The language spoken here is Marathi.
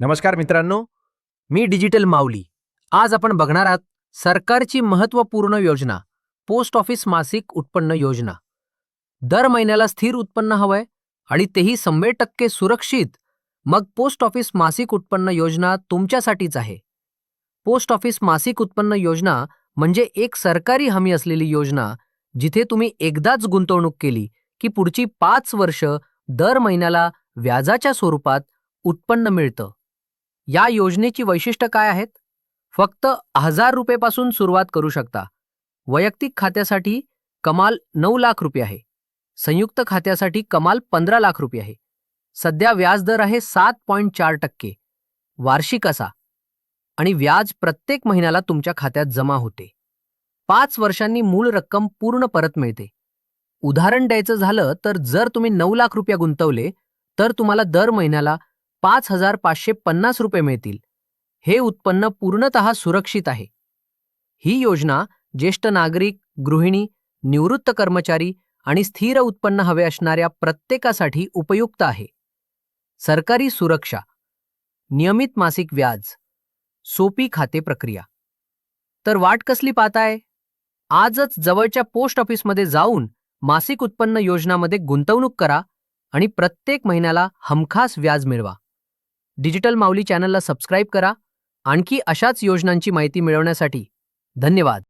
नमस्कार मित्रांनो मी डिजिटल माऊली. आज आपण बघणार आहात सरकारची महत्त्वपूर्ण योजना पोस्ट ऑफिस मासिक उत्पन्न योजना. दर महिन्याला स्थिर उत्पन्न हवंय आणि तेही शंभर टक्के सुरक्षित. मग पोस्ट ऑफिस मासिक उत्पन्न योजना तुमच्यासाठीच आहे. पोस्ट ऑफिस मासिक उत्पन्न योजना म्हणजे एक सरकारी हमी असलेली योजना जिथे तुम्ही एकदाच गुंतवणूक केली की पुढची पाच वर्ष दर महिन्याला व्याजाच्या स्वरूपात उत्पन्न मिळतं. या योजनेची वैशिष्ट्य काय आहेत? फक्त हजार रुपयेपासून सुरुवात करू शकता. वैयक्तिक खात्यासाठी कमाल नऊ लाख रुपये आहे. संयुक्त खात्यासाठी कमाल पंधरा लाख रुपये आहे. सध्या व्याजदर आहे सात पॉईंट चार टक्के. वार्षिक असा. आणि व्याज प्रत्येक महिन्याला तुमच्या खात्यात जमा होते. पाच वर्षांनी मूळ रक्कम पूर्ण परत मिळते. उदाहरण द्यायचं झालं तर जर तुम्ही नऊ लाख रुपये गुंतवले तर तुम्हाला दर महिन्याला पाच हजार पाचशे पन्नास रुपये मिळतील. हे उत्पन्न पूर्णत सुरक्षित आहे. ही योजना ज्येष्ठ नागरिक गृहिणी निवृत्त कर्मचारी आणि स्थिर उत्पन्न हवे असणाऱ्या प्रत्येकासाठी उपयुक्त आहे. सरकारी सुरक्षा नियमित मासिक व्याज सोपी खाते प्रक्रिया. तर वाट कसली पाहताय? आजच जवळच्या पोस्ट ऑफिसमध्ये जाऊन मासिक उत्पन्न योजनामध्ये गुंतवणूक करा आणि प्रत्येक महिन्याला हमखास व्याज मिळवा. डिजिटल माऊली चॅनलला सबस्क्राईब करा. आणखी अशाच योजनांची माहिती मिळवण्यासाठी धन्यवाद.